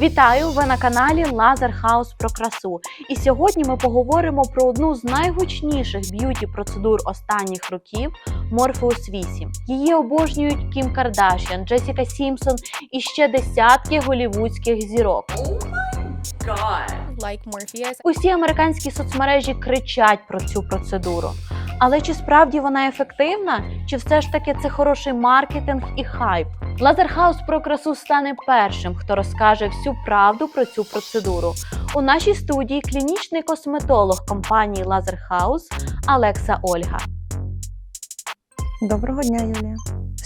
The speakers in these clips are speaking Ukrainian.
Вітаю! Ви на каналі Лазер Хаус про красу. І сьогодні ми поговоримо про одну з найгучніших б'юті процедур останніх років Morpheus 8. Її обожнюють Кім Кардашян, Джесіка Сімпсон і ще десятки голівудських зірок. like Morpheus. Усі американські соцмережі кричать про цю процедуру. Але чи справді вона ефективна? Чи все ж таки це хороший маркетинг і хайп? Лазерхаус про красу стане першим, хто розкаже всю правду про цю процедуру. У нашій студії клінічний косметолог компанії Лазерхаус Алекса Ольга. Доброго дня, Юлія.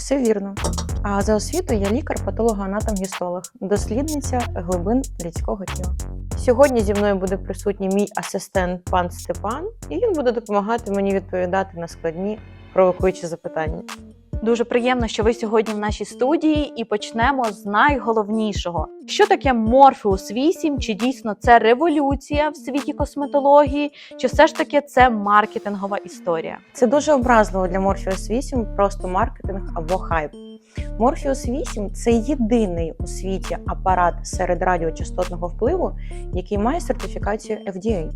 Все вірно. А за освітою я лікар, патологоанатом гістолог, дослідниця глибин людського тіла. Сьогодні зі мною буде присутній мій асистент пан Степан, і він буде допомагати мені відповідати на складні провокуючі запитання. Дуже приємно, що ви сьогодні в нашій студії, і почнемо з найголовнішого: що таке Морфеус 8? Чи дійсно це революція в світі косметології, чи все ж таки це маркетингова історія? Це дуже образливо для Морфеус 8, просто маркетинг або хайп. Morpheus 8 це єдиний у світі апарат серед радіочастотного впливу, який має сертифікацію FDA.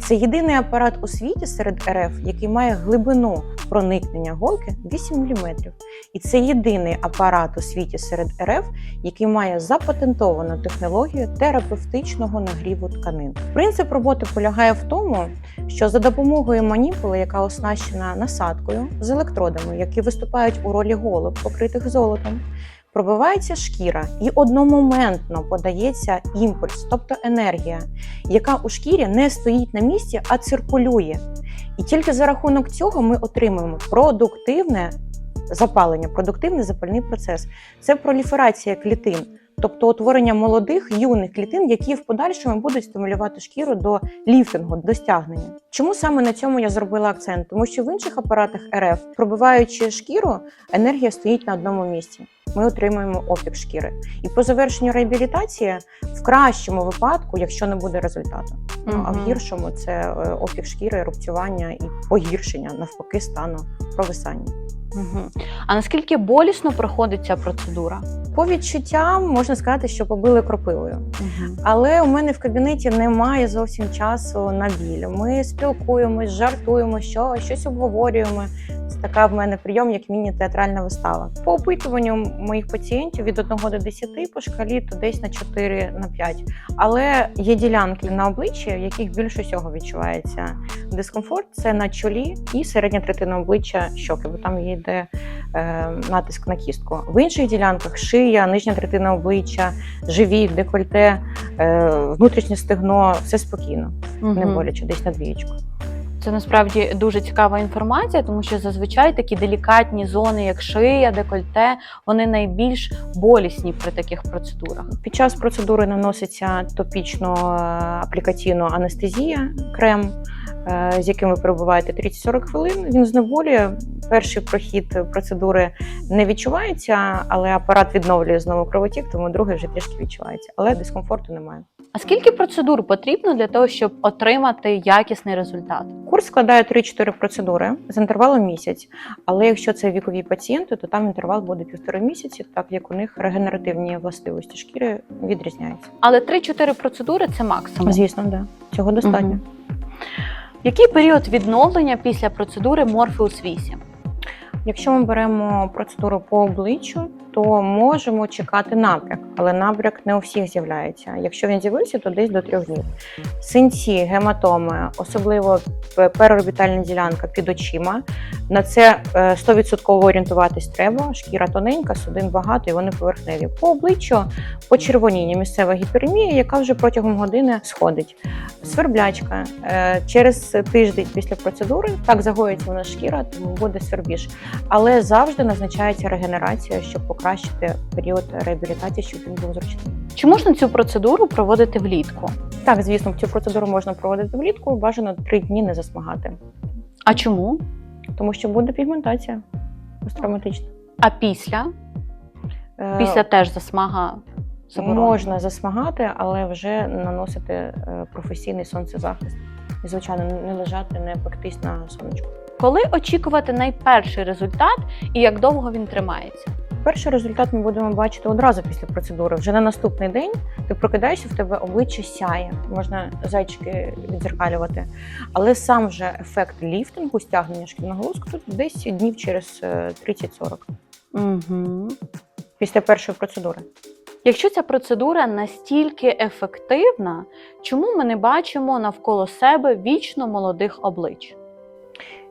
Це єдиний апарат у світі серед РФ, який має глибину проникнення голки 8 мм. І це єдиний апарат у світі серед РФ, який має запатентовану технологію терапевтичного нагріву тканин. Принцип роботи полягає в тому, що за допомогою маніпули, яка оснащена насадкою з електродами, які виступають у ролі голок, покритих золотом, пробивається шкіра і одномоментно подається імпульс, тобто енергія, яка у шкірі не стоїть на місці, а циркулює. І тільки за рахунок цього ми отримуємо продуктивне запалення, продуктивний запальний процес. Це проліферація клітин. Тобто утворення молодих юних клітин, які в подальшому будуть стимулювати шкіру до ліфтингу, до стягнення. Чому саме на цьому я зробила акцент? Тому що в інших апаратах РФ, пробиваючи шкіру, енергія стоїть на одному місці. Ми отримуємо опік шкіри. І по завершенню реабілітації, в кращому випадку, якщо не буде результату, ну, а в гіршому це е, опік шкіри, рубцювання і погіршення, навпаки, стану провисання. Мгм. А наскільки болісно проходить ця процедура? По відчуттям можна сказати, що побили кропивою. угу. Але у мене в кабінеті немає зовсім часу на біль. Ми спілкуємось, жартуємо, що щось обговорюємо. Це така в мене прийом, як міні-театральна вистава. По опитуванню моїх пацієнтів від 1 до 10 по шкалі то десь на 4 на 5. Але є ділянки на обличчі, в яких більше всього відчувається дискомфорт. Це на чолі і середня третина обличчя щоки, бо там йде е, натиск на кістку. В інших ділянках шия, нижня третина обличчя, живіт, декольте, е, внутрішнє стегно, все спокійно, не Мгм. боляче, десь на двієчку. Це насправді дуже цікава інформація, тому що зазвичай такі делікатні зони, як шия, декольте, вони найбільш болісні при таких процедурах. Під час процедури наноситься топічно е, аплікаційно анестезія, крем, з яким ви перебуваєте 30-40 хвилин. Він знеболює. Перший прохід процедури не відчувається, але апарат відновлює знову кровотік, тому другий вже трішки відчувається. Але дискомфорту немає. А скільки процедур потрібно для того, щоб отримати якісний результат? Курс складає 3-4 процедури з інтервалом місяць. Але якщо це вікові пацієнти, то там інтервал буде півтори місяці, так як у них регенеративні властивості шкіри відрізняються. Але 3-4 процедури це максимум. Звісно, да. цього достатньо. Мгм. Який період відновлення після процедури Morpheus 8? Якщо ми беремо процедуру по обличчю, то можемо чекати набряк, але набряк не у всіх з'являється. Якщо він з'явився, то десь до трьох днів. Синці, гематоми, особливо переорбітальна ділянка під очима. На це е, 100% орієнтуватись треба. Шкіра тоненька, судин багато і вони поверхневі. По обличчю почервоніння, місцева гіперемія, яка вже протягом години сходить. Сверблячка Е, через тиждень після процедури так загоїться нас шкіра, тому буде свербіж. Але завжди назначається регенерація, щоб покращити період реабілітації, щоб він був зручним. Чи можна цю процедуру проводити влітку? Так, звісно, цю процедуру можна проводити влітку, бажано три дні не засмагати, А чому? тому що буде пігментація посттравматична. А після? Е, Після теж засмага заборонена. можна засмагати, але вже наносити е, професійний сонцезахист. І, звичайно, не лежати, не пектись на сонечку. Коли очікувати найперший результат і як довго він тримається? перший результат ми будемо бачити одразу після процедури. Вже на наступний день ти прокидаєшся, в тебе обличчя сяє, можна зайчики відзеркалювати. Але сам вже ефект ліфтингу, стягнення шкільного луску тут десь днів через е, 30-40 Угу. після першої процедури. Якщо ця процедура настільки ефективна, чому ми не бачимо навколо себе вічно молодих облич?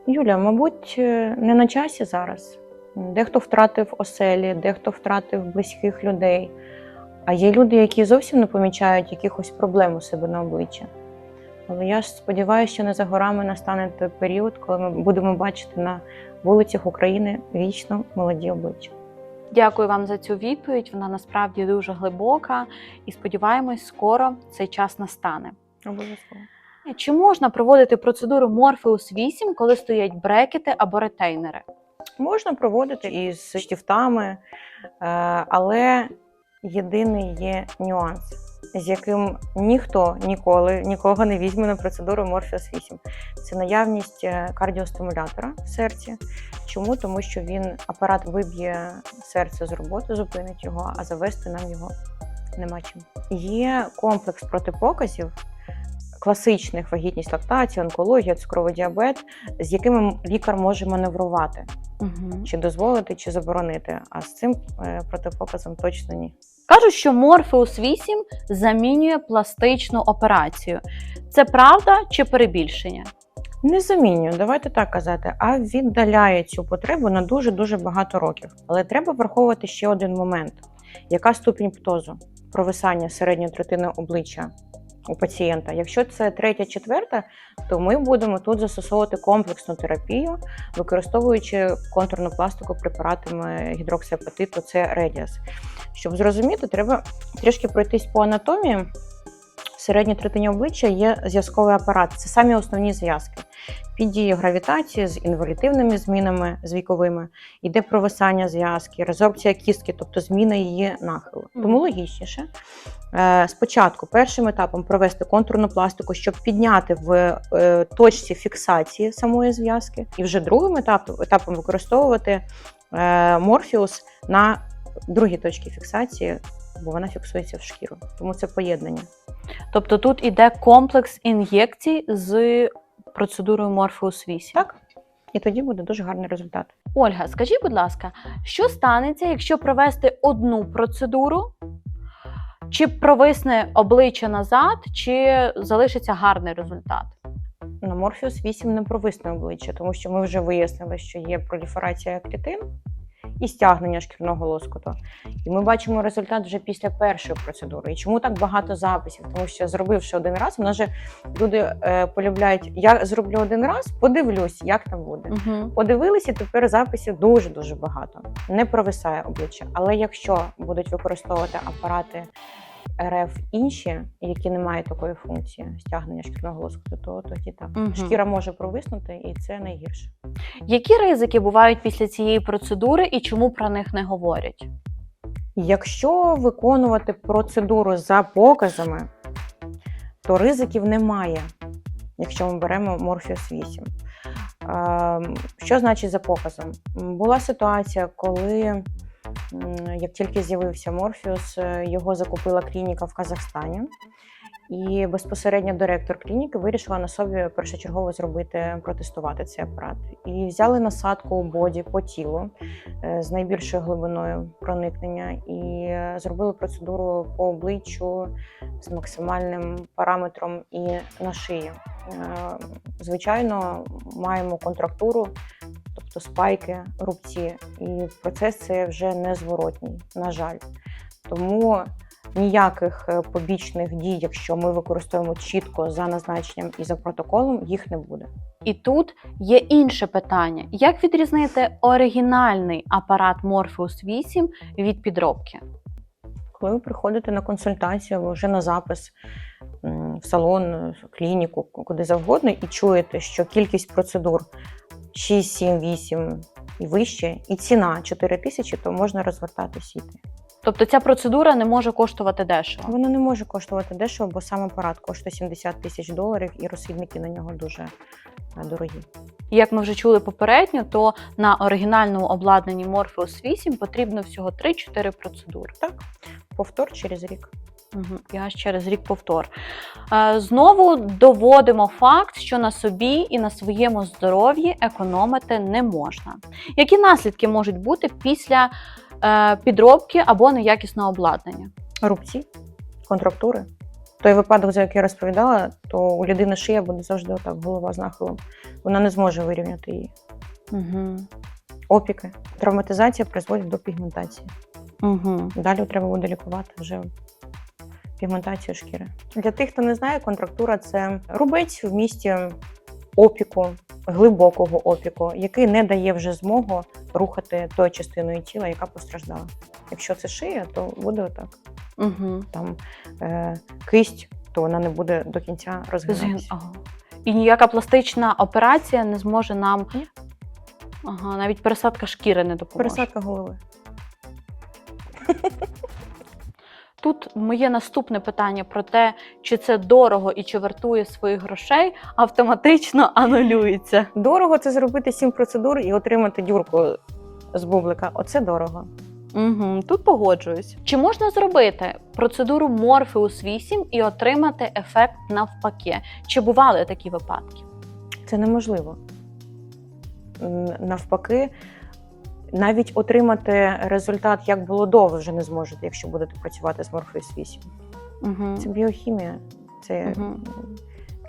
Юля, мабуть, е, не на часі зараз. Дехто втратив оселі, дехто втратив близьких людей. А є люди, які зовсім не помічають якихось проблем у себе на обличчі. Але я ж сподіваюся, що не за горами настане той період, коли ми будемо бачити на вулицях України вічно молоді обличчя. Дякую вам за цю відповідь. Вона насправді дуже глибока, і сподіваємось, скоро цей час настане. Обов'язково. Чи можна проводити процедуру Morpheus 8, коли стоять брекети або ретейнери? Можна проводити із штифтами, е, але єдиний є нюанс, з яким ніхто ніколи нікого не візьме на процедуру Morpheus 8. Це наявність е, кардіостимулятора в серці. Чому? Тому що він апарат виб'є серце з роботи, зупинить його, а завести нам його нема чим. Є комплекс протипоказів. Класичних вагітність лактація, онкологія, цукровий діабет, з якими лікар може маневрувати Угу. чи дозволити, чи заборонити. А з цим е, протипоказом точно ні. Кажуть, що Morpheus 8 замінює пластичну операцію. Це правда чи перебільшення? Не замінюю, давайте так казати, а віддаляє цю потребу на дуже дуже багато років. Але треба враховувати ще один момент: яка ступінь птозу провисання середньої третини обличчя у пацієнта. Якщо це третя, четверта, то ми будемо тут застосовувати комплексну терапію, використовуючи контурну пластику препаратами гідроксиапатиту, це Редіас. Щоб зрозуміти, треба трішки пройтись по анатомії. В середній третині обличчя є зв'язковий апарат. Це самі основні зв'язки. Під дією гравітації з інволютивними змінами з віковими йде провисання зв'язки, резорбція кістки, тобто зміна її нахилу. Тому логічніше е, спочатку першим етапом провести контурну пластику, щоб підняти в е, точці фіксації самої зв'язки, і вже другим етапом, етапом використовувати е, морфіус на другій точці фіксації, бо вона фіксується в шкіру. Тому це поєднання. Тобто тут іде комплекс ін'єкцій з процедурою Morpheus 8. Так? І тоді буде дуже гарний результат. Ольга, скажіть, будь ласка, що станеться, якщо провести одну процедуру? Чи провисне обличчя назад, чи залишиться гарний результат? На Морфіус 8 не провисне обличчя, тому що ми вже вияснили, що є проліферація клітин і стягнення шкірного лоскуту. І ми бачимо результат вже після першої процедури. І чому так багато записів? Тому що зробивши один раз, в нас же люди е, полюбляють, я зроблю один раз, подивлюсь, як там буде. Угу. Подивилися, тепер записів дуже дуже багато. Не провисає обличчя. Але якщо будуть використовувати апарати РФ інші, які не мають такої функції стягнення шкірного лоскуту, то тоді так. Мгм. Шкіра може провиснути, і це найгірше. Які ризики бувають після цієї процедури і чому про них не говорять? Якщо виконувати процедуру за показами, то ризиків немає, якщо ми беремо Морфіус 8. Ем, Що значить за показом? Була ситуація, коли як тільки з'явився Морфіус, е, його закупила клініка в Казахстані. І безпосередньо директор клініки вирішила на собі першочергово зробити протестувати цей апарат. І взяли насадку у боді по тілу е, з найбільшою глибиною проникнення, і е, зробили процедуру по обличчю з максимальним параметром і на шиї. Звичайно, маємо контрактуру, тобто спайки, рубці, і процес це вже незворотній, на жаль. Тому ніяких е, побічних дій, якщо ми використовуємо чітко за назначенням і за протоколом, їх не буде. І тут є інше питання: як відрізнити оригінальний апарат Morpheus 8 від підробки? Коли ви приходите на консультацію або вже на запис в салон, в клініку, куди завгодно, і чуєте, що кількість процедур 6, 7, 8 і вище, і ціна 4 тисячі, то можна розвертатись і йти. Тобто ця процедура не може коштувати дешево. Воно не може коштувати дешево, бо сам апарат коштує 70 тисяч доларів, і розхідники на нього дуже е, дорогі. Як ми вже чули попередньо, то на оригінальному обладнанні Morpheus 8 потрібно всього 3-4 процедури. Так, повтор через рік. Угу. І аж через рік повтор. Е, Знову доводимо факт, що на собі і на своєму здоров'ї економити не можна. Які наслідки можуть бути після е, підробки або неякісного обладнання? Рубці, контрактури. Той випадок, за який я розповідала, то у людини шия буде завжди отак, голова з нахилом. Вона не зможе вирівняти її. Угу. Опіки. Травматизація призводить до пігментації. Угу. Далі треба буде лікувати вже пігментацію шкіри. Для тих, хто не знає, контрактура це рубець в місті опіку, глибокого опіку, який не дає вже змогу рухати тою частиною тіла, яка постраждала. Якщо це шия, то буде отак. Угу. Там е, кисть, то вона не буде до кінця розгинатися. Ага. І ніяка пластична операція не зможе нам. Ні. Ага, навіть пересадка шкіри не допоможе. Пересадка голови. Тут моє наступне питання про те, чи це дорого і чи вартує своїх грошей, автоматично анулюється. Дорого це зробити сім процедур і отримати дюрку з бублика. Оце дорого. Угу, тут погоджуюсь. Чи можна зробити процедуру Morpheus 8 і отримати ефект навпаки? Чи бували такі випадки? Це неможливо. Навпаки, навіть отримати результат, як було до, ви вже не зможете, якщо будете працювати з Morpheus 8. Угу. Це біохімія, це Мгм.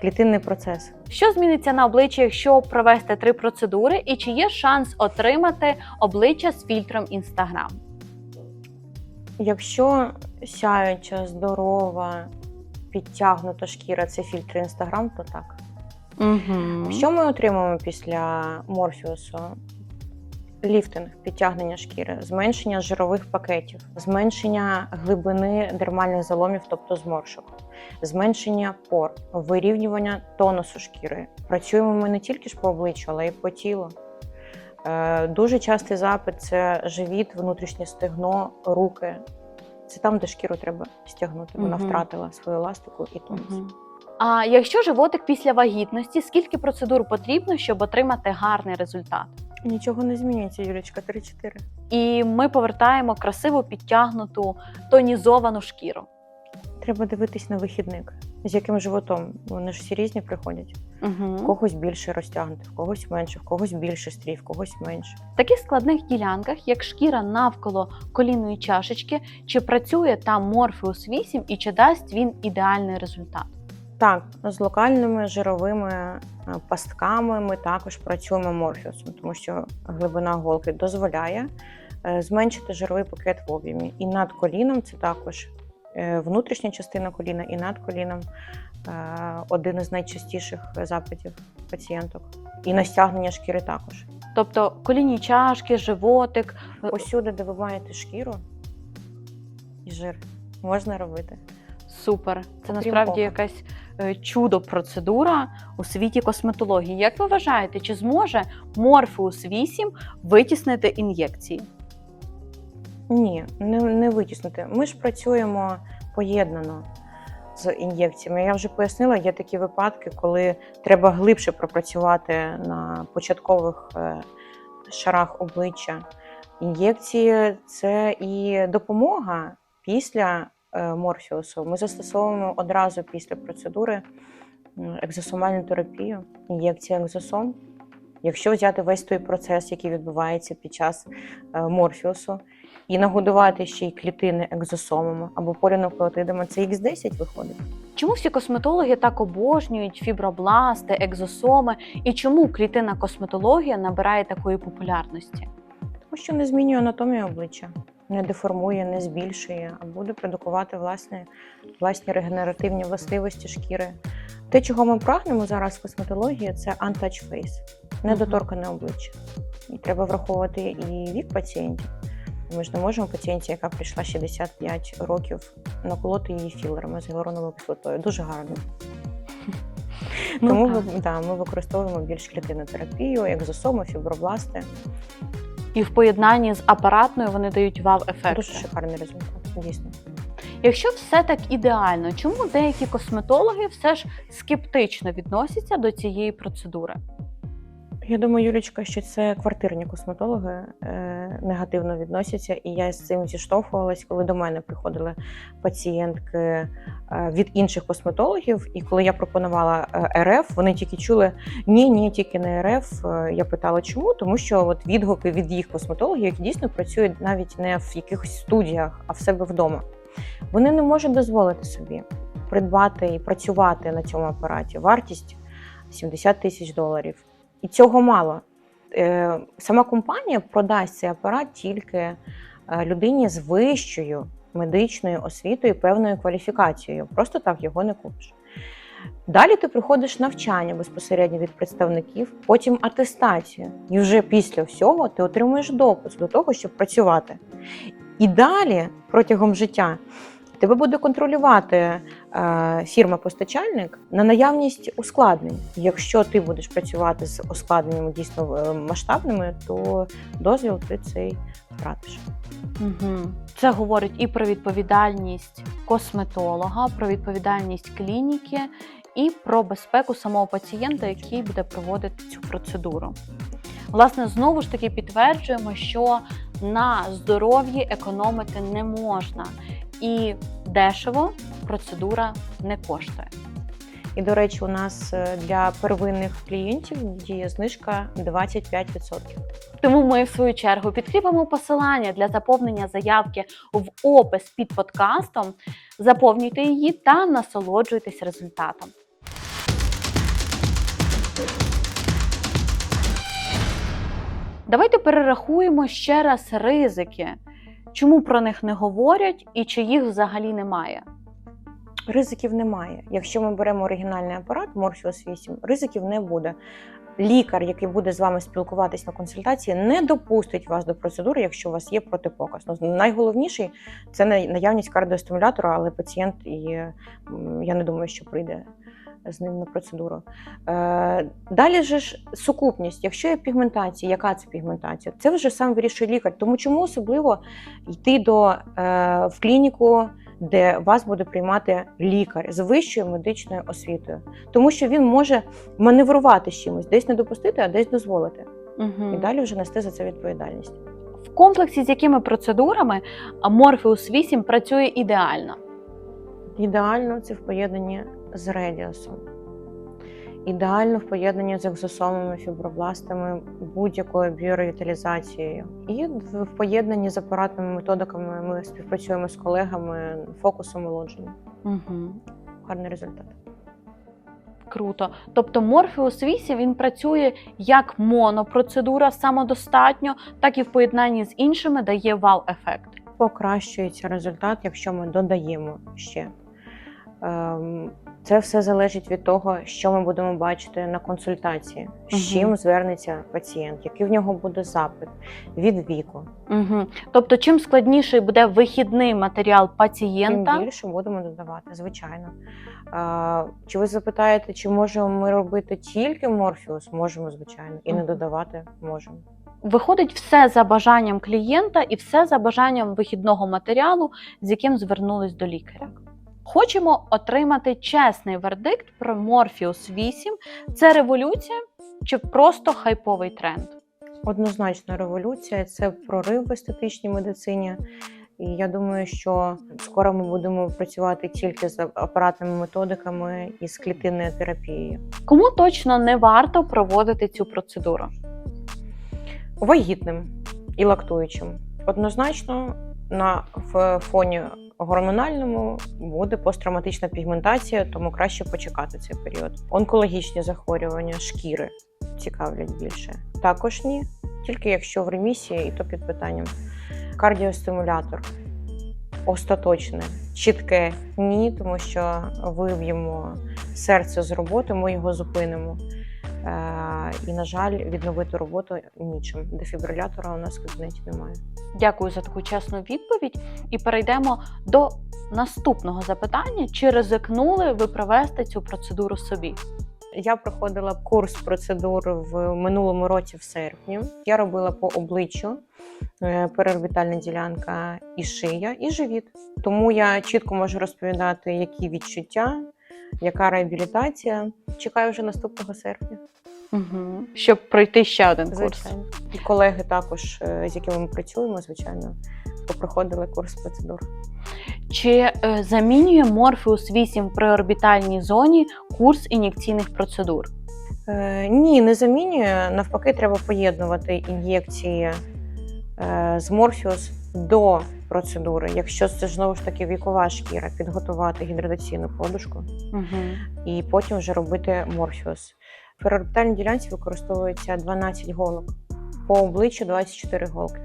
клітинний процес. Що зміниться на обличчі, якщо провести три процедури, і чи є шанс отримати обличчя з фільтром Instagram? Якщо сяюча, здорова, підтягнута шкіра це фільтр Instagram, то так. Угу. Що ми отримаємо після морфіусу? Ліфтинг, підтягнення шкіри, зменшення жирових пакетів, зменшення глибини дермальних заломів, тобто зморшок, зменшення пор, вирівнювання тонусу шкіри. Працюємо ми не тільки ж по обличчю, але й по тілу. Е, Дуже частий запит це живіт, внутрішнє стегно, руки. Це там, де шкіру треба стягнути. Вона Мгм. втратила свою еластику і тонус. Мгм. А якщо животик після вагітності, скільки процедур потрібно, щоб отримати гарний результат? Нічого не змінюється, Юлічка, 3-4. І ми повертаємо красиву підтягнуту тонізовану шкіру. Треба дивитись на вихідник. З яким животом? Вони ж всі різні приходять. В Угу. когось більше розтягнути, в когось менше, в когось більше стрів, в когось менше. В таких складних ділянках, як шкіра навколо колінної чашечки, чи працює там Morpheus 8 і чи дасть він ідеальний результат? Так, з локальними жировими е, пастками ми також працюємо морфіусом, тому що глибина голки дозволяє е, зменшити жировий пакет в об'ємі. І над коліном це також е, внутрішня частина коліна, і над коліном один із найчастіших запитів пацієнток. І на стягнення шкіри також. Тобто колінні чашки, животик. Усюди, де ви маєте шкіру і жир, можна робити. Супер. Це насправді якась е, чудо процедура у світі косметології. Як ви вважаєте, чи зможе Morpheus 8 витіснити ін'єкції? Ні, не, не витіснити. Ми ж працюємо поєднано з ін'єкціями. Я вже пояснила, є такі випадки, коли треба глибше пропрацювати на початкових е, шарах обличчя. Ін'єкції це і допомога після морфіусу. Ми застосовуємо одразу після процедури екзосомальну терапію, ін'єкція екзосом. Якщо взяти весь той процес, який відбувається під час е, морфіусу, і нагодувати ще й клітини екзосомами або полінуклеотидами, це Х10 виходить. Чому всі косметологи так обожнюють фібробласти, екзосоми, і чому клітинна косметологія набирає такої популярності? Тому що не змінює анатомію обличчя, не деформує, не збільшує, а буде продукувати власне, власні регенеративні властивості шкіри. Те, чого ми прагнемо зараз в косметології, це untouched face, недоторкане обличчя. І треба враховувати і вік пацієнтів. Ми ж не можемо пацієнті, яка прийшла 65 років, наколоти її філерами з гіалуроновою кислотою. Дуже гарно. Тому Ну, ви- да, ми використовуємо більш клітинну терапію, екзосоми, фібробласти. І в поєднанні з апаратною вони дають вау-ефект. Дуже шикарний результат, дійсно. Якщо все так ідеально, чому деякі косметологи все ж скептично відносяться до цієї процедури? Я думаю, Юлічка, що це квартирні косметологи е, негативно відносяться, і я з цим зіштовхувалась, коли до мене приходили пацієнтки е, від інших косметологів. І коли я пропонувала е, РФ, вони тільки чули ні, ні, тільки не РФ. Я питала, чому? Тому що от відгуки від їх косметологів, які дійсно працюють навіть не в якихось студіях, а в себе вдома. Вони не можуть дозволити собі придбати і працювати на цьому апараті. Вартість 70 тисяч доларів. І цього мало. Е, Сама компанія продасть цей апарат тільки е, людині з вищою медичною освітою певною кваліфікацією. Просто так його не купиш. Далі ти приходиш навчання безпосередньо від представників, потім атестацію. І вже після всього ти отримуєш допуск до того, щоб працювати. І далі протягом життя тебе буде контролювати е, фірма-постачальник на наявність ускладнень. Якщо ти будеш працювати з ускладненнями дійсно е, масштабними, то дозвіл ти цей втратиш. Угу. Це говорить і про відповідальність косметолога, про відповідальність клініки і про безпеку самого пацієнта, який буде проводити цю процедуру. Власне, знову ж таки підтверджуємо, що на здоров'ї економити не можна, і дешево процедура не коштує. І до речі, у нас е, для первинних клієнтів діє знижка 25%. Тому ми, в свою чергу, підкріпимо посилання для заповнення заявки в опис під подкастом. Заповнюйте її та насолоджуйтесь результатом. Давайте перерахуємо ще раз ризики, чому про них не говорять і чи їх взагалі немає. Ризиків немає. Якщо ми беремо оригінальний апарат Morpheus 8, ризиків не буде. Лікар, який буде з вами спілкуватись на консультації, не допустить вас до процедури, якщо у вас є протипоказ. Ну, найголовніший це на- наявність кардіостимулятора, але пацієнт і я не думаю, що прийде з ним на процедуру. Е, далі же ж сукупність. Якщо є пігментація, яка це пігментація? Це вже сам вирішує лікар. Тому чому особливо йти до е, в клініку, де вас буде приймати лікар з вищою медичною освітою, тому що він може маневрувати з чимось, десь не допустити, а десь дозволити, Угу. і далі вже нести за це відповідальність. В комплексі з якими процедурами Morpheus 8 працює ідеально. Ідеально це в поєднанні з радіусом. Ідеально в поєднанні з екзосомами, фібробластами, будь-якою біоревіталізацією. І в поєднанні з апаратними методиками ми співпрацюємо з колегами фокусом омолодження. Угу. Гарний результат. Круто. Тобто Morpheus 8 він працює як монопроцедура самодостатньо, так і в поєднанні з іншими дає вау-ефект. Покращується результат, якщо ми додаємо ще. Ем, Це все залежить від того, що ми будемо бачити на консультації, з Мгм. чим звернеться пацієнт, який в нього буде запит від віку. Угу. Тобто, чим складніший буде вихідний матеріал Тим пацієнта, більше будемо додавати, звичайно. Е, Чи ви запитаєте, чи можемо ми робити тільки морфіус? Можемо, звичайно, і не додавати можемо. виходить все за бажанням клієнта і все за бажанням вихідного матеріалу, з яким звернулись до лікаря. Хочемо отримати чесний вердикт про Morpheus 8. Це революція чи просто хайповий тренд? Однозначно, революція це прорив в естетичній медицині. І я думаю, що скоро ми будемо працювати тільки з апаратними методиками і з клітинною терапією. Кому точно не варто проводити цю процедуру? Вагітним і лактуючим. Однозначно, на фоні гормональному буде посттравматична пігментація, тому краще почекати цей період. Онкологічні захворювання шкіри цікавлять більше. Також ні, тільки якщо в ремісії, і то під питанням. Кардіостимулятор остаточне, чітке ні, тому що виб'ємо серце з роботи, ми його зупинимо. Е, І, на жаль, відновити роботу нічим. Дефібрилятора у нас в кабінеті немає. Дякую за таку чесну відповідь. І перейдемо до наступного запитання: чи ризикнули ви провести цю процедуру собі? Я проходила курс процедур в минулому році в серпні. Я робила по обличчю е, переорбітальна ділянка і шия, і живіт. Тому я чітко можу розповідати, які відчуття, яка реабілітація. Чекаю вже наступного серпня. Угу. Щоб пройти ще один курс. І колеги також, е, з якими ми працюємо, звичайно, попроходили курс процедур. Чи е, замінює Морфеус 8 при орбітальній зоні курс ін'єкційних процедур? Е, ні, не замінює. Навпаки, треба поєднувати ін'єкції е, з Морфіус до процедури. Якщо це знову ж таки вікова шкіра, підготувати гідратаційну подушку Угу. і потім вже робити Морфіус. В переорбітальній ділянці використовується 12 голок, по обличчю 24 голки,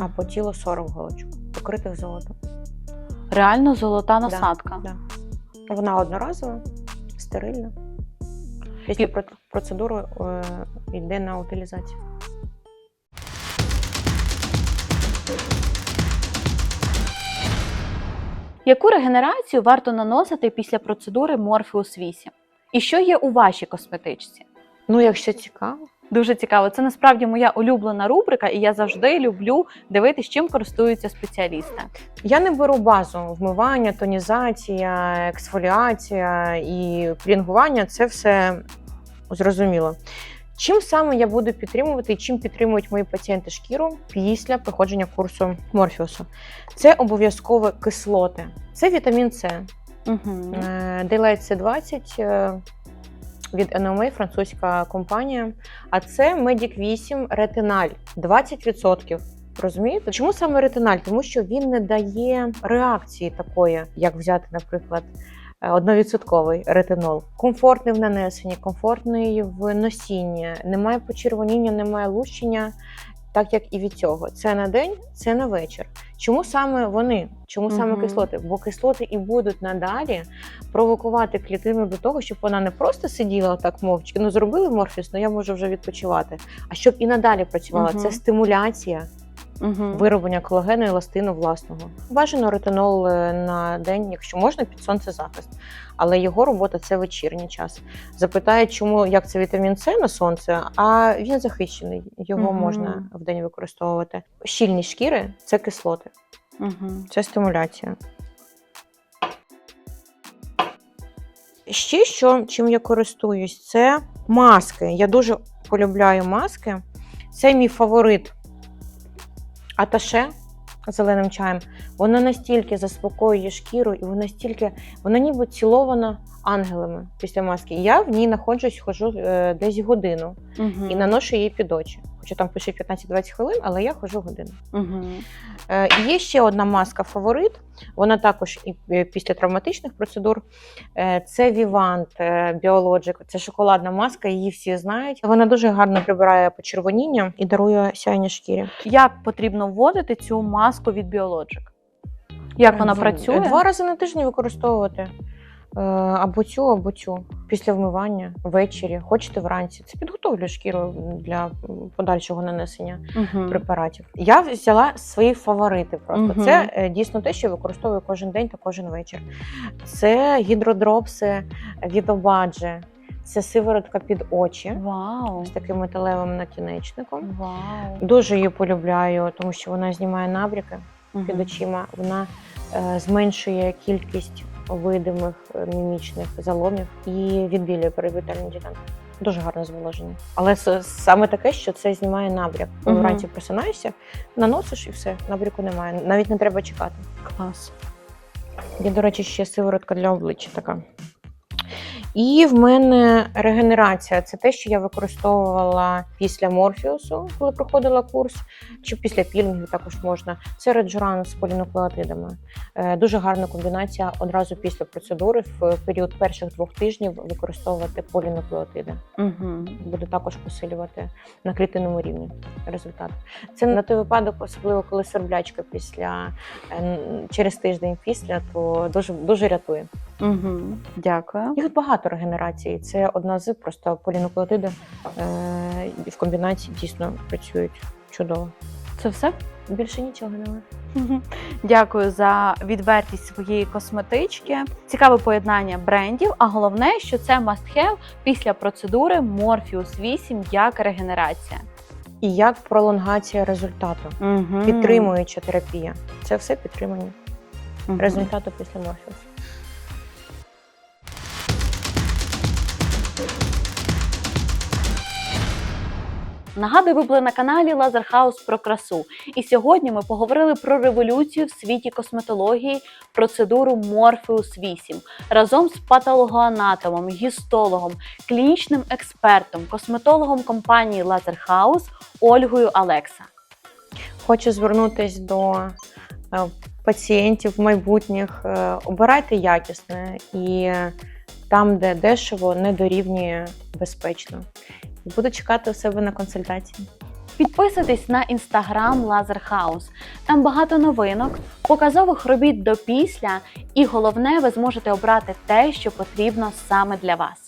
а по тілу 40 голочок, покритих золотом. Реально золота насадка. Да. Вона одноразова, стерильна. Після про- процедури е, йде на утилізацію. Яку регенерацію варто наносити після процедури Морфеус 8? І що є у вашій косметичці? Ну, якщо цікаво. Дуже цікаво. Це насправді моя улюблена рубрика, і я завжди люблю дивитися, чим користуються спеціалісти. Я не беру базу вмивання, тонізація, ексфоліація і пілінгування це все зрозуміло. Чим саме я буду підтримувати і чим підтримують мої пацієнти шкіру після проходження курсу Морфіусу? Це обов'язково кислоти. Це вітамін С. Е, C20 е, від NMA, французька компанія. А це Medic 8 ретиналь 20%. Розумієте? Чому саме ретиналь? Тому що він не дає реакції такої, як взяти, наприклад, е, одновідсотковий ретинол. Комфортний в нанесенні, комфортний в носінні, немає почервоніння, немає лущення, так як і від цього. Це на день, це на вечір. Чому саме вони? Чому саме Мгм. кислоти? Бо кислоти і будуть надалі провокувати клітину до того, щоб вона не просто сиділа так мовчки, ну зробили морфіс, ну я можу вже відпочивати. А щоб і надалі працювала. Мгм. Це стимуляція Угу. вироблення колагену і еластину власного. Бажано ретинол е, на день, якщо можна, під сонцезахист. Але його робота це вечірній час. Запитають, чому як це вітамін С на сонце, а він захищений, його Мгм. можна в день використовувати. Щільність шкіри це кислоти, Угу. це стимуляція. Ще що, чим я користуюсь, це маски. Я дуже полюбляю маски. Це мій фаворит аташе зеленим чаєм. Вона настільки заспокоює шкіру, і вона стільки, вона ніби цілована ангелами після маски. Я в ній знаходжусь, хожу е, десь годину Угу. і наношу її під очі. Хоча там пише 15-20 хвилин, але я хожу годину. Угу. Е, Є ще одна маска фаворит. Вона також і е, після травматичних процедур. Е, Це Vivant Biologic. Це шоколадна маска, її всі знають. Вона дуже гарно прибирає почервоніння і дарує сяйні шкірі. Як потрібно вводити цю маску від Biologic? Як вона працює? Два рази на тиждень використовувати. Е, Або цю, або цю після вмивання ввечері, хочете вранці. Це підготовлює шкіру для подальшого нанесення Угу. препаратів. Я взяла свої фаворити. Просто Мгм. це е, дійсно те, що я використовую кожен день та кожен вечір. Це гідродропси від Обаджі, це сиворотка під очі Вау. з таким металевим накінечником. Вау. Дуже її полюбляю, тому що вона знімає набряки під очима. Вона е, зменшує кількість видимих е, мімічних заломів і відбілює перевітальні ділянки. Дуже гарне зволоження. Але саме таке, що це знімає набряк. Угу. Вранці просинаєшся, наносиш і все, набряку немає. Навіть не треба чекати. Клас. Є, до речі, ще сиворотка для обличчя така. І в мене регенерація це те, що я використовувала після морфіусу, коли проходила курс, чи після пілінгів також можна. Це реджуран з полінуклеотидами. Е, Дуже гарна комбінація одразу після процедури в період перших двох тижнів використовувати полінуклеотиди. Угу. Буде також посилювати на клітинному рівні результат. Це на той випадок, особливо коли сверблячка після е, через тиждень після, то дуже дуже рятує. Угу. Дякую. Їх багато регенерацій. Це одна з просто полінуклеотиди е, в комбінації дійсно працюють чудово. Це все? Більше нічого немає. Дякую за відвертість своєї косметички. Цікаве поєднання брендів. А головне, що це must have після процедури Morpheus 8 як регенерація. І як пролонгація результату, Угу. підтримуюча терапія. Це все підтримання Мгм. результату після морфіусу. Нагадую, ви були на каналі Лазерхаус про красу. І сьогодні ми поговорили про революцію в світі косметології, процедуру Morpheus 8 разом з патологоанатомом, гістологом, клінічним експертом, косметологом компанії Лазерхаус Ольгою Алекса. Хочу звернутися до е, пацієнтів майбутніх. Е, Обирайте якісне і там, де дешево, не дорівнює безпечно. Буду чекати у себе на консультації. Підписуйтесь на інстаграм Лазерхаус. Там багато новинок, показових робіт до після, і головне, ви зможете обрати те, що потрібно саме для вас.